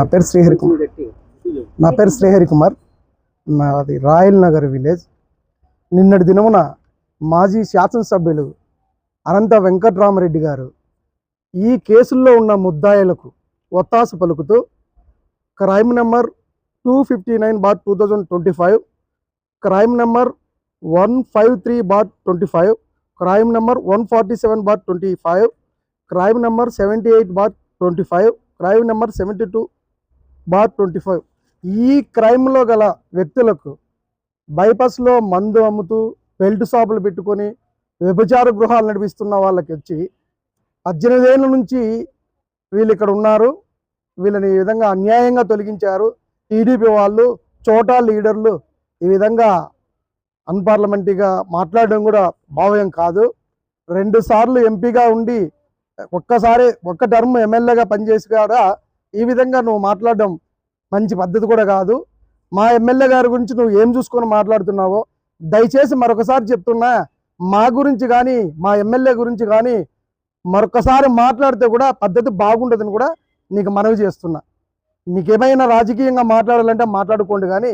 నా పేరు శ్రీహరి కుమార్. నా పేరు శ్రీహరి కుమార్. నాది రాయల్ నగర్ విలేజ్. నిన్నటి దినమున మాజీ శాసనసభ్యులు అనంత వెంకట్రామరెడ్డి గారు ఈ కేసుల్లో ఉన్న ముద్దాయిలకు ఒత్తాసు పలుకుతూ crime number two fifty nine bar two thousand twenty five crime number one five three bar twenty five crime number one forty seven bar twenty five crime number seventy eight bar twenty five crime number seventy two bar twenty five. ఈ క్రైమ్లో గల వ్యక్తులకు బైపాస్లో మందు అమ్ముతూ belt షాపులు పెట్టుకొని వ్యభిచార గృహాలు నడిపిస్తున్న వాళ్ళకి వచ్చి పద్దెనిమిదేళ్ళ నుంచి వీళ్ళు ఇక్కడ ఉన్నారు. వీళ్ళని ఈ విధంగా అన్యాయంగా తొలగించారు. టీడీపీ వాళ్ళు చోటా లీడర్లు ఈ విధంగా అన్పార్లమెంటరీగా మాట్లాడడం కూడా భావ్యం కాదు. రెండుసార్లు ఎంపీగా ఉండి ఒక్కసారి ఒక్క టర్మ్ ఎమ్మెల్యేగా పనిచేసి కూడా ఈ విధంగా నువ్వు మాట్లాడడం మంచి పద్ధతి కూడా కాదు. మా ఎమ్మెల్యే గారి గురించి నువ్వు ఏం చూసుకొని మాట్లాడుతున్నావో దయచేసి మరొకసారి చెప్తున్నా మా గురించి కానీ మా ఎమ్మెల్యే గురించి కానీ మరొకసారి మాట్లాడితే కూడా పద్ధతి బాగుంటుందని కూడా నీకు మనవి చేస్తున్నా. మీకు ఏమైనా రాజకీయంగా మాట్లాడాలంటే మాట్లాడుకోండి కానీ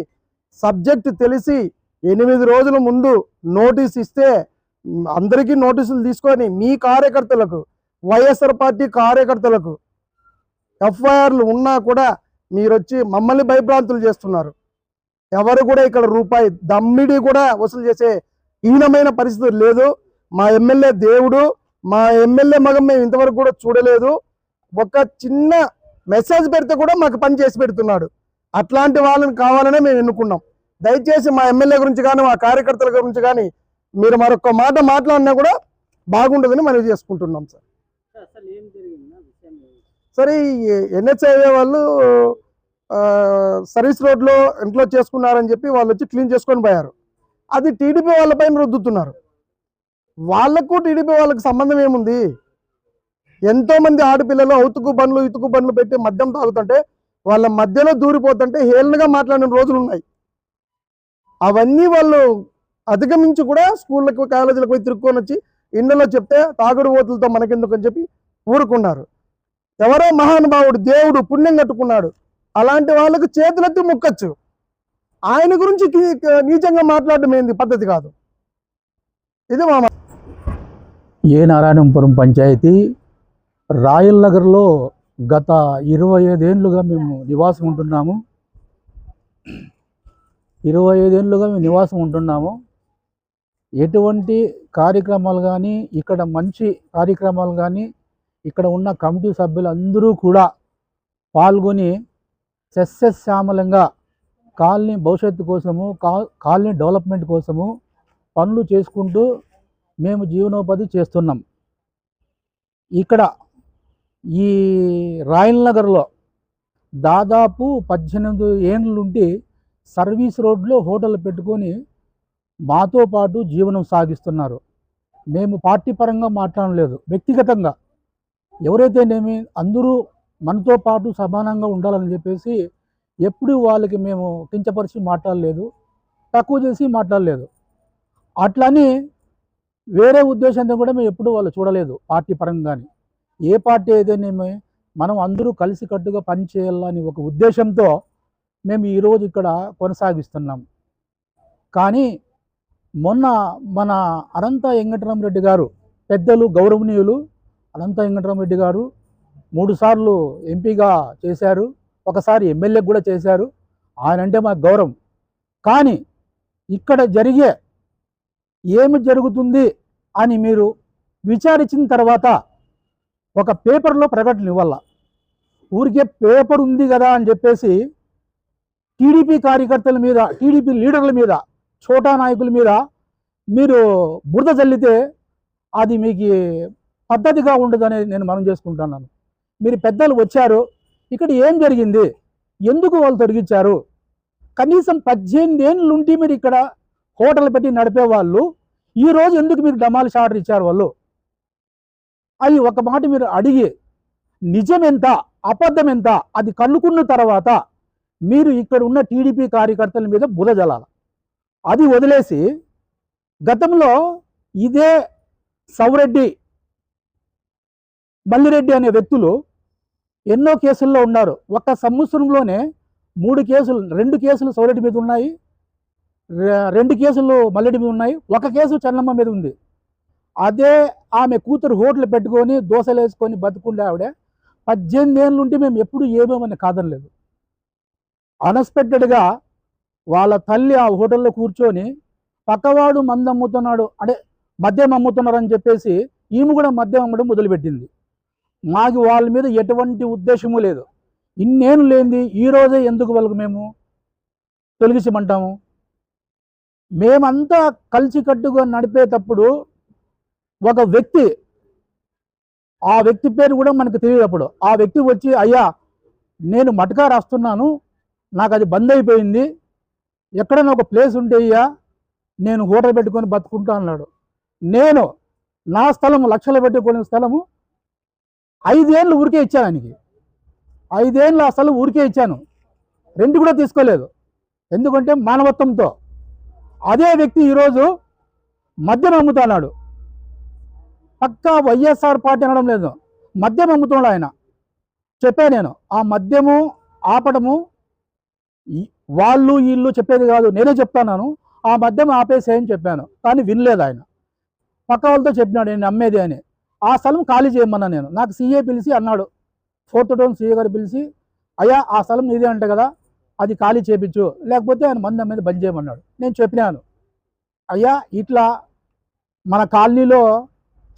సబ్జెక్ట్ తెలిసి ఎనిమిది రోజుల ముందు నోటీస్ ఇస్తే అందరికీ నోటీసులు తీసుకొని మీ కార్యకర్తలకు వైఎస్ఆర్ పార్టీ కార్యకర్తలకు ఎఫ్ఐఆర్లు ఉన్నా కూడా మీరు వచ్చి మమ్మల్ని భయభ్రాంతులు చేస్తున్నారు. ఎవరు కూడా ఇక్కడ రూపాయి దమ్మిడి కూడా వసూలు చేసే హీనమైన పరిస్థితి లేదు. మా ఎమ్మెల్యే దేవుడు మా ఎమ్మెల్యే మగం మేము ఇంతవరకు కూడా చూడలేదు. ఒక చిన్న మెసేజ్ పెడితే కూడా మాకు పని చేసి పెడుతున్నాడు. అట్లాంటి వాళ్ళని కావాలనే మేము ఎన్నుకున్నాం. దయచేసి మా ఎమ్మెల్యే గురించి కానీ మా కార్యకర్తల గురించి కానీ మీరు మరొక మాట మాట్లాడినా కూడా బాగుంటుందని మనం చేసుకుంటున్నాం సార్ అసలు ఏం జరిగిందా విషయం ఏంటి? సరే ఎన్హెచ్ఐఏ వాళ్ళు సర్వీస్ రోడ్లో ఇంట్లో చేసుకున్నారని చెప్పి వాళ్ళు వచ్చి క్లీన్ చేసుకొని పోయారు. అది టీడీపీ వాళ్ళపైన రుద్దుతున్నారు. వాళ్ళకు టీడీపీ వాళ్ళకి సంబంధం ఏముంది? ఎంతోమంది ఆడపిల్లలు అవుతుకు బండ్లు ఇతుకు బండ్లు పెట్టి మద్యం తాగుతుంటే వాళ్ళ మధ్యలో దూరిపోతుంటే హేళనగా మాట్లాడిన రోజులు ఉన్నాయి. అవన్నీ వాళ్ళు అధిగమించి కూడా స్కూళ్ళకు కాలేజీలకు పోయి తిరుక్కొని వచ్చి ఇండ్లలో చెప్తే తాగుడు ఓతులతో మనకెందుకు అని చెప్పి ఊరుకున్నారు. ఎవరో మహానుభావుడు దేవుడు పుణ్యం కట్టుకున్నాడు. అలాంటి వాళ్ళకు చేతులెత్తి ముక్కచ్చు. ఆయన గురించి నీచంగా మాట్లాడడం ఏంది? పద్ధతి కాదు. ఇది మా ఏ నారాయణపురం పంచాయతీ రాయల్ నగర్లో గత ఇరవై ఐదేళ్ళుగా మేము నివాసం ఉంటున్నాము. ఇరవై ఐదేళ్ళుగా మేము నివాసం ఉంటున్నాము. ఎటువంటి కార్యక్రమాలు కానీ ఇక్కడ మంచి కార్యక్రమాలు కానీ ఇక్కడ ఉన్న కమిటీ సభ్యులందరూ కూడా పాల్గొని సస్యశ్యామలంగా కాలనీ భవిష్యత్తు కోసము కాలనీ డెవలప్మెంట్ కోసము పనులు చేసుకుంటూ మేము జీవనోపాధి చేస్తున్నాం. ఇక్కడ ఈ రాయల్ నగర్లో దాదాపు పద్దెనిమిది ఏండ్ల నుండి సర్వీస్ రోడ్లో హోటల్ పెట్టుకొని మాతో పాటు జీవనం సాగిస్తున్నారు. మేము పార్టీ పరంగా మాట్లాడలేదు వ్యక్తిగతంగా. ఎవరైతేనేమి అందరూ మనతో పాటు సమానంగా ఉండాలని చెప్పేసి ఎప్పుడు వాళ్ళకి మేము కించపరిచి మాట్లాడలేదు తక్కువ చేసి మాట్లాడలేదు. అట్లని వేరే ఉద్దేశంతో కూడా మేము ఎప్పుడు వాళ్ళు చూడలేదు పార్టీ పరంగా కానీ ఏ పార్టీ అయితేనేమి మనం అందరూ కలిసికట్టుగా పనిచేయాలని ఒక ఉద్దేశంతో మేము ఈరోజు ఇక్కడ కొనసాగిస్తున్నాం. కానీ మొన్న మన అనంత వెంకటరామరెడ్డి గారు పెద్దలు గౌరవనీయులు అనంత వెంకటరామరెడ్డి గారు మూడుసార్లు ఎంపీగా చేశారు ఒకసారి ఎమ్మెల్యే కూడా చేశారు. ఆయన అంటే మాకు గౌరవం. కానీ ఇక్కడ జరిగే ఏమి జరుగుతుంది అని మీరు విచారించిన తర్వాత ఒక పేపర్లో ప్రకటన ఇవ్వాల. ఊరికే పేపర్ ఉంది కదా అని చెప్పేసి టీడీపీ కార్యకర్తల మీద టీడీపీ లీడర్ల మీద చోటా నాయకుల మీద మీరు బురద చల్లితే అది మీకు పద్ధతిగా ఉండదని నేను మనం చేసుకుంటున్నాను. మీరు పెద్దలు వచ్చారు ఇక్కడ ఏం జరిగింది ఎందుకు వాళ్ళు తొలగించారు కనీసం పద్దెనిమిది ఏళ్ళు ఉండి మీరు ఇక్కడ హోటల్ పెట్టి నడిపే వాళ్ళు ఈరోజు ఎందుకు మీరు డమాలిష్ ఆర్డర్ ఇచ్చారు వాళ్ళు? అది ఒక మాట మీరు అడిగి నిజం ఎంత అబద్ధం ఎంత అది కనుక్కున్న తర్వాత మీరు ఇక్కడ ఉన్న టీడీపీ కార్యకర్తల మీద బుధ జలాల. అది వదిలేసి గతంలో ఇదే సౌరెడ్డి మల్లిరెడ్డి అనే వ్యక్తులు ఎన్నో కేసుల్లో ఉన్నారు. ఒక్క సంవత్సరంలోనే మూడు కేసులు రెండు కేసులు సౌరెడ్డి మీద ఉన్నాయి. రెండు కేసులు మల్లెడ్డి మీద ఉన్నాయి. ఒక కేసు చెన్నమ్మ మీద ఉంది. అదే ఆమె కూతురు హోటల్ పెట్టుకొని దోశలు వేసుకొని బతుకుండే ఆవిడ పద్దెనిమిది ఏళ్ళు ఉంటే మేము ఎప్పుడు ఏమేమని కాదనలేదు. అన్ఎక్స్పెక్టెడ్గా వాళ్ళ తల్లి ఆ హోటల్లో కూర్చొని పక్కవాడు మందు అమ్ముతున్నాడు అంటే మద్యం అమ్ముతున్నారని చెప్పేసి ఈమె కూడా మద్యం అమ్మడం మొదలుపెట్టింది. మాకు వాళ్ళ మీద ఎటువంటి ఉద్దేశము లేదు. ఇన్నేను లేనిది ఈరోజే ఎందుకు వాళ్ళకు మేము తొలగించమంటాము? మేమంతా కలిసికట్టుగా నడిపేటప్పుడు ఒక వ్యక్తి ఆ వ్యక్తి పేరు కూడా మనకు తెలియటప్పుడు ఆ వ్యక్తి వచ్చి అయ్యా నేను మటకా రాస్తున్నాను నాకు అది బంద్ అయిపోయింది ఎక్కడైనా ఒక ప్లేస్ ఉంటే అయ్యా నేను హోటల్ పెట్టుకొని బతుకుంటా అన్నాడు. నేను నా స్థలం లక్షలు పెట్టుకునే స్థలము ఐదేళ్ళు ఊరికే ఇచ్చాను ఆయనకి. ఐదేళ్ళు అసలు ఊరికే ఇచ్చాను. రెండు కూడా తీసుకోలేదు. ఎందుకంటే మానవత్వంతో. అదే వ్యక్తి ఈరోజు మద్యం అమ్ముతున్నాడు. పక్కా వైఎస్ఆర్ పార్టీ అనడం లేదు. మద్యం అమ్ముతున్నాడు ఆయన. చెప్పా నేను ఆ మద్యము ఆపడము వాళ్ళు వీళ్ళు చెప్పేది కాదు. నేనే చెప్తాను ఆ మద్యం ఆపేసేయని చెప్పాను. కానీ వినలేదు ఆయన. పక్క వాళ్ళతో చెప్పినాడు నేను నమ్మేది అని. ఆ స్థలం ఖాళీ చేయమన్నా నేను. నాకు సీఏ పిలిచి అన్నాడు. ఫోర్త్ టౌన్ సీఏ గారు పిలిచి అయ్యా ఆ స్థలం నీదే అంట కదా అది ఖాళీ చేయించు లేకపోతే ఆయన మంది మీద బంద్ చేయమన్నాడు. నేను చెప్పినాను. అయ్యా ఇట్లా మన కాలనీలో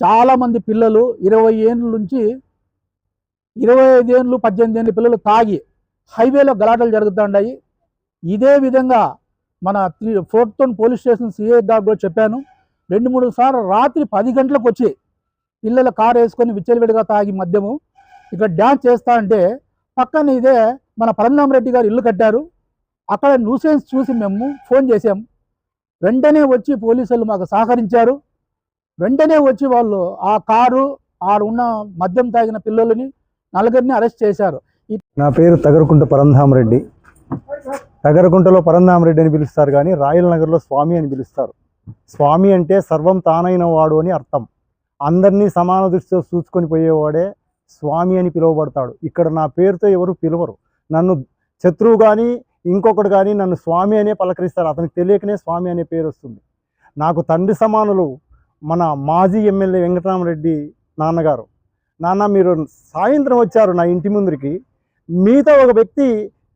చాలామంది పిల్లలు ఇరవై ఏళ్ళ నుంచి ఇరవై ఐదు పద్దెనిమిది ఏళ్ళ పిల్లలు తాగి హైవేలో గలాటలు జరుగుతుంటాయి ఇదే విధంగా మన three fourth town police station CI గారు కూడా చెప్పాను. రెండు మూడు సార్లు రాత్రి పది గంటలకు వచ్చి పిల్లలు కారు వేసుకొని విచ్చలవిడిగా తాగి మద్యము. ఇక్కడ డ్యాన్స్ చేస్తా అంటే పక్కన ఇదే మన పరంధామ రెడ్డి గారు ఇల్లు కట్టారు. అక్కడ న్యూసెన్స్ చూసి మేము ఫోన్ చేసాం వెంటనే వచ్చి పోలీసులు మాకు సహకరించారు. వెంటనే వచ్చి వాళ్ళు ఆ కారు ఆడ ఉన్న మద్యం తాగిన పిల్లలని నలుగురిని అరెస్ట్ చేశారు. నా పేరు తగరకుంట పరంధామరెడ్డి తగరకుంటలో పరంధామరెడ్డి అని పిలుస్తారు కానీ రాయల నగర్లో స్వామి అని పిలుస్తారు. స్వామి అంటే సర్వం తానైన వాడు అని అర్థం. అందరినీ సమాన దృష్టితో చూసుకొని పోయేవాడే స్వామి అని పిలువబడతాడు. ఇక్కడ నా పేరుతో ఎవరు పిలవరు. నన్ను శత్రువు కానీ ఇంకొకడు కానీ నన్ను స్వామి అనే పలకరిస్తారు. అతనికి తెలియకనే స్వామి అనే పేరు వస్తుంది. నాకు తండ్రి సమానులు మన మాజీ ఎమ్మెల్యే వెంకటరామరెడ్డి నాన్నగారు. నాన్న మీరు సాయంత్రం వచ్చారు నా ఇంటి ముందరికి. మీతో ఒక వ్యక్తి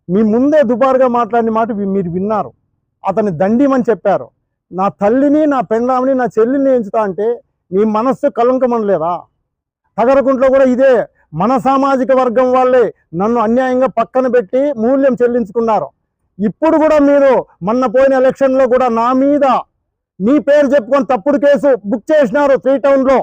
మీ ముందే దుబారుగా మాట్లాడిన మాట మీరు విన్నారు. అతన్ని దండిమని చెప్పారు. నా తల్లిని నా పెండామని నా చెల్లిని ఎంచుతా అంటే మీ మనస్సు కలంకమనలేదా తగరకుంట్లో కూడా ఇదే మన సామాజిక వర్గం వాళ్ళే నన్ను అన్యాయంగా పక్కన పెట్టి మూల్యం చెల్లించుకున్నారు. ఇప్పుడు కూడా మీరు మొన్న పోయిన ఎలక్షన్లో కూడా నా మీద నీ పేరు చెప్పుకొని తప్పుడు కేసు బుక్ చేసినారు త్రీ టౌన్లో.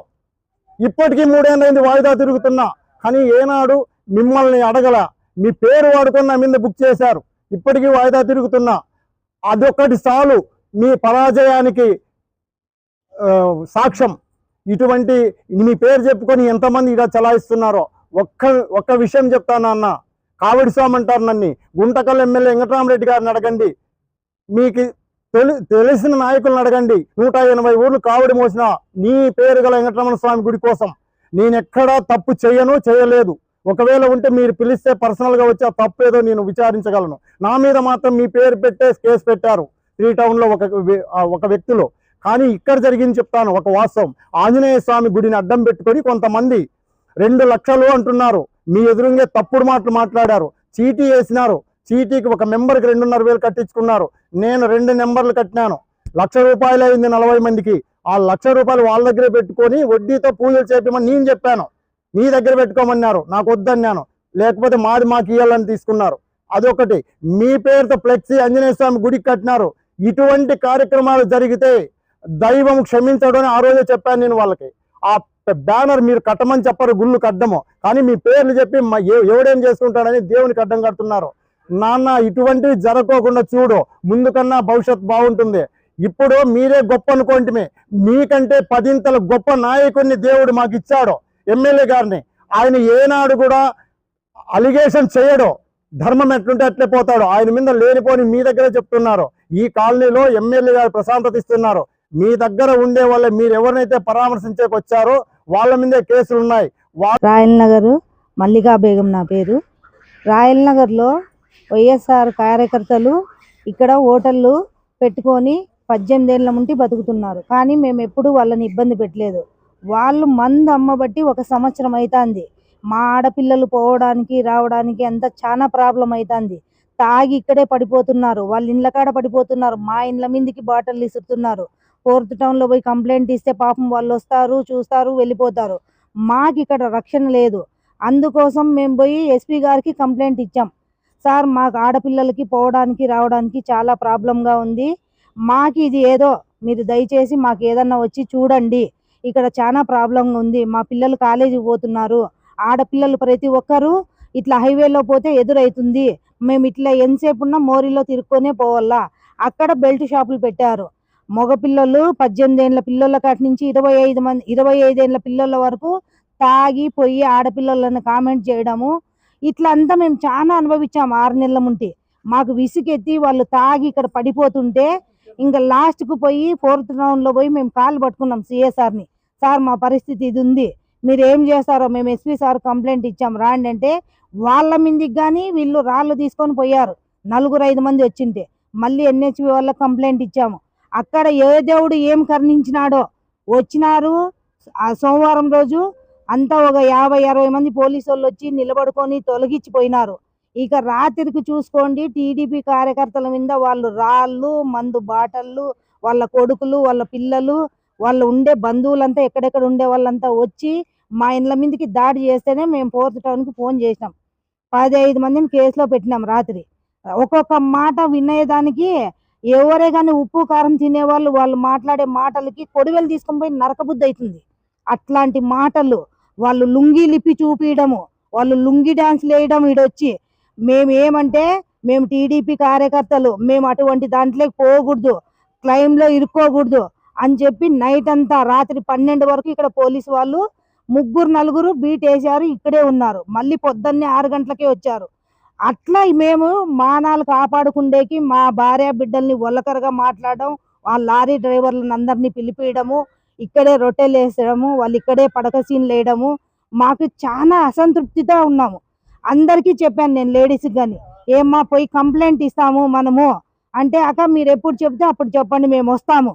ఇప్పటికీ మూడేళ్ళైంది వాయిదా తిరుగుతున్నా. కానీ ఏనాడు మిమ్మల్ని అడగల మీ పేరు వాడుకొని నా మీద బుక్ చేశారు. ఇప్పటికీ వాయిదా తిరుగుతున్నా. అదొక్కటి చాలు మీ పరాజయానికి సాక్ష్యం. ఇటువంటి మీ పేరు చెప్పుకొని ఎంతమంది ఇలా చలాయిస్తున్నారో ఒక్క ఒక్క విషయం చెప్తాను అన్న కావిడి స్వామి అంటారు నన్ను. గుంటకల్ ఎమ్మెల్యే వెంకటరామరెడ్డి గారిని అడగండి. మీకు తెలి తెలిసిన నాయకులను అడగండి. నూట ఎనభై ఊర్లు కావిడి మోసిన నీ పేరు గల వెంకటరమణ స్వామి గుడి కోసం నేనెక్కడా తప్పు చేయను చేయలేదు ఒకవేళ ఉంటే మీరు పిలిస్తే పర్సనల్గా వచ్చే వచ్చి ఆ తప్పు ఏదో నేను విచారించగలను. నా మీద మాత్రం మీ పేరు పెట్టే కేసు పెట్టారు. త్రీ టౌన్లో ఒక ఒక వ్యక్తిలో. కానీ ఇక్కడ జరిగింది చెప్తాను ఒక వాస్తవం. ఆంజనేయ స్వామి గుడిని అడ్డం పెట్టుకొని కొంతమంది రెండు లక్షలు అంటున్నారు. మీ ఎదురుంగే తప్పుడు మాటలు మాట్లాడారు చీటీ వేసినారు. చీటీకి ఒక మెంబర్కి రెండున్నర వేలు కట్టించుకున్నారు. నేను రెండు నెంబర్లు కట్టినాను. లక్ష రూపాయలు అయింది నలభై మందికి. ఆ లక్ష రూపాయలు వాళ్ళ దగ్గరే పెట్టుకొని వడ్డీతో పూజలు చేపమని నేను చెప్పాను. నీ దగ్గర పెట్టుకోమన్నారు. నాకు వద్దన్నాను. లేకపోతే మాది మాకు ఇవ్వాలని తీసుకున్నారు. అదొకటి. మీ పేరుతో ఫ్లెక్సీ ఆంజనేయ స్వామి గుడికి కట్టినారు. ఇటువంటి కార్యక్రమాలు జరిగితే దైవం క్షమించడం అని ఆ రోజే చెప్పాను నేను వాళ్ళకి. ఆ బ్యానర్ మీరు కట్టమని చెప్పరు గుళ్ళు కట్టము. కానీ మీ పేర్లు చెప్పి ఎవడేం చేసుకుంటాడని దేవునికి అడ్డం కడుతున్నారు. నాన్న ఇటువంటివి జరగకోకుండా చూడు. ముందుకన్నా భవిష్యత్ బాగుంటుంది. ఇప్పుడు మీరే గొప్ప అనుకోండి మీకంటే పదింతల గొప్ప నాయకుడిని దేవుడు మాకు ఇచ్చాడు ఎమ్మెల్యే గారిని. ఆయన ఏనాడు కూడా అలిగేషన్ చేయడు. ధర్మం ఎట్లుంటే అట్లే పోతాడు. ఆయన మీద లేనిపోని మీ దగ్గరే చెప్తున్నారు. ఈ కాలనీలో ఎమ్మెల్యే గారు ప్రశాంతత ఇస్తున్నారు. మీ దగ్గర ఉండే వాళ్ళ మీరు ఎవరినైతే పరామర్శించేకి వచ్చారో వాళ్ళ మీదే కేసులు ఉన్నాయి రాయల్ నగర్ మల్లికా బేగం నా పేరు. రాయల్ నగర్లో వైఎస్ఆర్ కార్యకర్తలు ఇక్కడ హోటళ్ళు పెట్టుకొని పద్దెనిమిది ఏళ్ళ బతుకుతున్నారు. కానీ మేము ఎప్పుడూ వాళ్ళని ఇబ్బంది పెట్టలేదు. వాళ్ళు మందు అమ్మబట్టి ఒక సంవత్సరం అవుతుంది మా ఆడపిల్లలు పోవడానికి రావడానికి అంత చాలా ప్రాబ్లం అవుతుంది తాగి ఇక్కడే పడిపోతున్నారు. వాళ్ళ ఇండ్ల కాడ పడిపోతున్నారు. మా ఇండ్ల మీదకి బాటిల్ ఇస్తున్నారు ఫోర్త్ టౌన్లో పోయి కంప్లైంట్ ఇస్తే పాపం వాళ్ళు వస్తారు చూస్తారు వెళ్ళిపోతారు. మాకు ఇక్కడ రక్షణ లేదు. అందుకోసం మేము పోయి ఎస్పీ గారికి కంప్లైంట్ ఇచ్చాం. సార్ మాకు ఆడపిల్లలకి పోవడానికి రావడానికి చాలా ప్రాబ్లంగా ఉంది. మాకు ఇది ఏదో మీరు దయచేసి మాకు ఏదన్నా వచ్చి చూడండి. ఇక్కడ చాలా ప్రాబ్లంగా ఉంది. మా పిల్లలు కాలేజీకి పోతున్నారు. ఆడపిల్లలు ప్రతి ఒక్కరూ ఇట్లా హైవేలో పోతే ఎదురవుతుంది మేము ఇట్లా ఎంతసేపు ఉన్న మోరీలో తిరుక్కొనే పోవాలా. అక్కడ బెల్ట్ షాపులు పెట్టారు. మగ పిల్లలు పద్దెనిమిది ఏళ్ళ పిల్లల కాటి నుంచి ఇరవై ఐదు మంది ఇరవై ఐదేళ్ళ పిల్లల వరకు తాగి పోయి ఆడపిల్లలను కామెంట్ చేయడము. ఇట్లా అంతా మేము చాలా అనుభవించాము ఆరు నెలల ముంటి మాకు విసుగెత్తి వాళ్ళు తాగి ఇక్కడ పడిపోతుంటే ఇంకా లాస్ట్కు పోయి ఫోర్త్ రౌండ్లో పోయి మేము కాలు పట్టుకున్నాం సిఎస్ఆర్ని సార్ మా పరిస్థితి ఇది ఉంది. మీరు ఏం చేస్తారో మేము ఎస్పీ సార్ కంప్లైంట్ ఇచ్చాం. రాండి అంటే వాళ్ళ మిందికి కానీ వీళ్ళు రాళ్ళు తీసుకొని పోయారు. నలుగురు ఐదు మంది వచ్చింటే. మళ్ళీ ఎన్హెచ్పి వాళ్ళకి కంప్లైంట్ ఇచ్చాము. అక్కడ ఏ దేవుడు ఏం కర్ణించినాడో వచ్చినారు. ఆ సోమవారం రోజు అంతా ఒక యాభై అరవై మంది పోలీసు వాళ్ళు వచ్చి నిలబడుకొని తొలగించిపోయినారు. ఇక రాత్రికి చూసుకోండి టీడీపీ కార్యకర్తల మీద వాళ్ళు రాళ్ళు మందు బాటళ్ళు వాళ్ళ కొడుకులు వాళ్ళ పిల్లలు వాళ్ళు ఉండే బంధువులంతా ఎక్కడెక్కడ ఉండే వాళ్ళంతా వచ్చి మా ఇండ్ల మీదకి దాడి చేస్తేనే మేము ఫోర్త్ టౌన్కి ఫోన్ చేసినాం. పది మందిని కేసులో పెట్టినాం రాత్రి. ఒక్కొక్క మాట వినేదానికి ఎవరే కానీ ఉప్పు కారం తినేవాళ్ళు వాళ్ళు మాట్లాడే మాటలకి కొడివెలు తీసుకొని పోయి నరకబుద్ధి అవుతుంది అట్లాంటి మాటలు వాళ్ళు లుంగి లిపి చూపించడము వాళ్ళు లుంగి డాన్స్ వేయడం ఈడొచ్చి మేము ఏమంటే మేము టీడీపీ కార్యకర్తలు మేము అటువంటి దాంట్లోకి పోకూడదు క్లైమ్లో ఇరుక్కోకూడదు అని చెప్పి నైట్ అంతా రాత్రి పన్నెండు వరకు ఇక్కడ పోలీసు వాళ్ళు ముగ్గురు నలుగురు బీట్ వేసారు ఇక్కడే ఉన్నారు. మళ్ళీ పొద్దున్నే ఆరు గంటలకే వచ్చారు. అట్లా మేము మానాలు కాపాడుకుండేకి మా భార్య బిడ్డల్ని ఒలకరగా మాట్లాడడం ఆ లారీ డ్రైవర్లను అందరినీ పిలిపియడము ఇక్కడే రొట్టెలు వేసడము వాళ్ళు ఇక్కడే పడక సీన్లు వేయడము మాకు చాలా అసంతృప్తితో ఉన్నాము. అందరికీ చెప్పాను నేను లేడీస్కి కానీ ఏమ్మా పోయి కంప్లైంట్ ఇస్తాము మనము అంటే అక్క మీరు ఎప్పుడు చెప్తే అప్పుడు చెప్పండి మేము వస్తాము.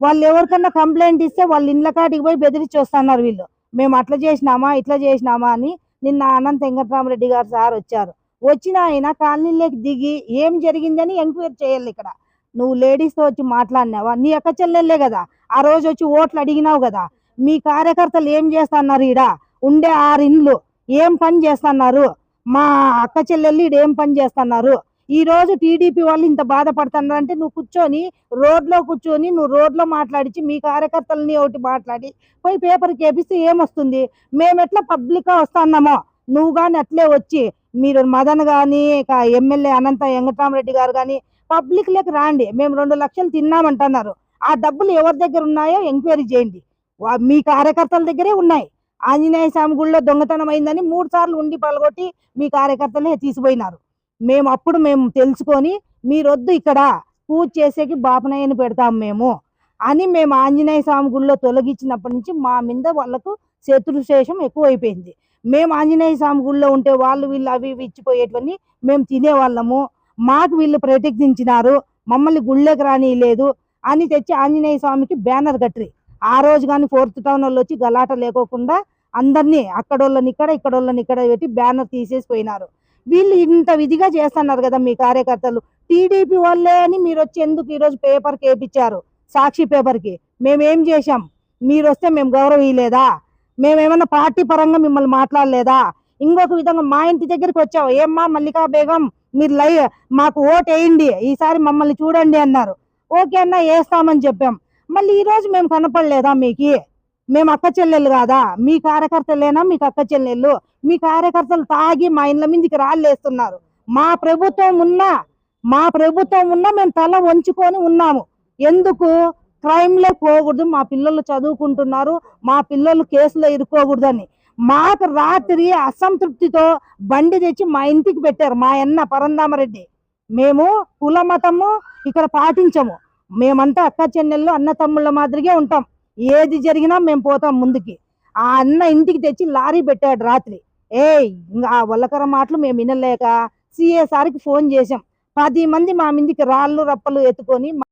వాళ్ళు ఎవరికన్నా కంప్లైంట్ ఇస్తే వాళ్ళ ఇండ్ల కాటికి పోయి బెదిరించి వస్తున్నారు వీళ్ళు. మేము అట్లా చేసినామా ఇట్లా చేసినామా అని నిన్న అనంత వెంకటరామరెడ్డి గారు సార్ వచ్చారు. వచ్చిన ఆయన కాలనీలోకి దిగి ఏం జరిగిందని ఎంక్వైరీ చేయాలి ఇక్కడ. నువ్వు లేడీస్తో వచ్చి మాట్లాడినావా? నీ అక్క చెల్లెళ్ళే కదా. ఆ రోజు వచ్చి ఓట్లు అడిగినావు కదా. మీ కార్యకర్తలు ఏం చేస్తున్నారు ఈడ? ఉండే ఆరు ఇండ్లు ఏం పని చేస్తున్నారు? మా అక్క చెల్లెళ్ళు ఈడ ఏం పని చేస్తున్నారు? ఈ రోజు టీడీపీ వాళ్ళు ఇంత బాధపడుతున్నారు అంటే నువ్వు కూర్చొని రోడ్లో కూర్చొని నువ్వు రోడ్లో మాట్లాడించి మీ కార్యకర్తలని ఒకటి మాట్లాడి పోయి పేపర్కి వేపిస్తే ఏమొస్తుంది? మేము ఎట్లా పబ్లిక్గా వస్తున్నామో? నువ్వు కానీ అట్లే వచ్చి మీరు మదన్ కానీ ఎమ్మెల్యే అనంత వెంకటరామరెడ్డి గారు కానీ పబ్లిక్ లేక రాండి. మేము రెండు లక్షలు తిన్నామంటున్నారు. ఆ డబ్బులు ఎవరి దగ్గర ఉన్నాయో ఎంక్వైరీ చేయండి. మీ కార్యకర్తల దగ్గరే ఉన్నాయి. ఆంజనేయ స్వామి గుళ్ళో దొంగతనం అయిందని మూడు సార్లు ఉండి పలగొట్టి మీ కార్యకర్తలే తీసిపోయినారు. మేము అప్పుడు మేము తెలుసుకొని మీరొద్దు ఇక్కడ పూజ చేసేకి బాపనయ్యని పెడతాం మేము అని మేము ఆంజనేయ స్వామి గుళ్ళో తొలగించినప్పటి నుంచి మా మీద వాళ్ళకు శత్రుశేషం ఎక్కువైపోయింది. మేము ఆంజనేయ స్వామి గుళ్ళో ఉంటే వాళ్ళు వీళ్ళు అవి ఇవి ఇచ్చిపోయేటివన్నీ మేము తినేవాళ్ళము. మాకు వీళ్ళు ప్రతిజ్ఞించినారు. మమ్మల్ని గుళ్ళోకి రానియలేదు అని తెచ్చి ఆంజనేయ స్వామికి బ్యానర్ కట్టిరి ఆ రోజు కానీ ఫోర్త్ టౌన్ వాళ్ళు వచ్చి గలాట లేకోకుండా అందరినీ అక్కడోళ్ళని ఇక్కడ ఇక్కడోళ్ళని ఇక్కడ పెట్టి బ్యానర్ తీసేసి పోయినారు వీళ్ళు ఇంత విధిగా చేస్తున్నారు కదా మీ కార్యకర్తలు. టీడీపీ వాళ్ళే అని మీరు వచ్చి ఎందుకు ఈరోజు పేపర్కి వేయించారు సాక్షి పేపర్కి. మేమేం చేశాం? మీరు వస్తే మేము గౌరవీయలేదా మేమేమన్నా పార్టీ పరంగా మిమ్మల్ని మాట్లాడలేదా? ఇంకొక విధంగా మా ఇంటి దగ్గరికి వచ్చావు. ఏమ్మా మల్లికా బేగం మీరు లై మాకు ఓట్ వేయండి. ఈసారి మమ్మల్ని చూడండి అన్నారు. ఓకే అన్న వేస్తామని చెప్పాం. మళ్ళీ ఈరోజు మేము కనపడలేదా మీకు? మేము అక్క చెల్లెలు కాదా? మీ కార్యకర్తలేనా? మీకు అక్క చెల్లెళ్ళు? మీ కార్యకర్తలు తాగి మా ఇండ్ల మీదకి రాళ్ళేస్తున్నారు. మా ప్రభుత్వం ఉన్నా మా ప్రభుత్వం ఉన్నా మేము తల వంచుకొని ఉన్నాము. ఎందుకు? క్రైమ్లో పోకూడదు మా పిల్లలు చదువుకుంటున్నారు మా పిల్లలు కేసులో ఇరుక్కోకూడదని. మాకు రాత్రి అసంతృప్తితో బండి తెచ్చి మా ఇంటికి పెట్టారు మా అన్న పరందామరెడ్డి. మేము కుల మతము ఇక్కడ పాటించము. మేమంతా అక్క చెన్నెల్లో అన్న తమ్ముళ్ళ మాదిరిగే ఉంటాం. ఏది జరిగినా మేము పోతాం ముందుకి. ఆ అన్న ఇంటికి తెచ్చి లారీ పెట్టాడు రాత్రి. ఏయ్ ఆ వల్లకర మాటలు మేము వినలేక సిఏసార్కి ఫోన్ చేసాం పది మంది మా మీదికి రాళ్ళు రప్పలు ఎత్తుకొని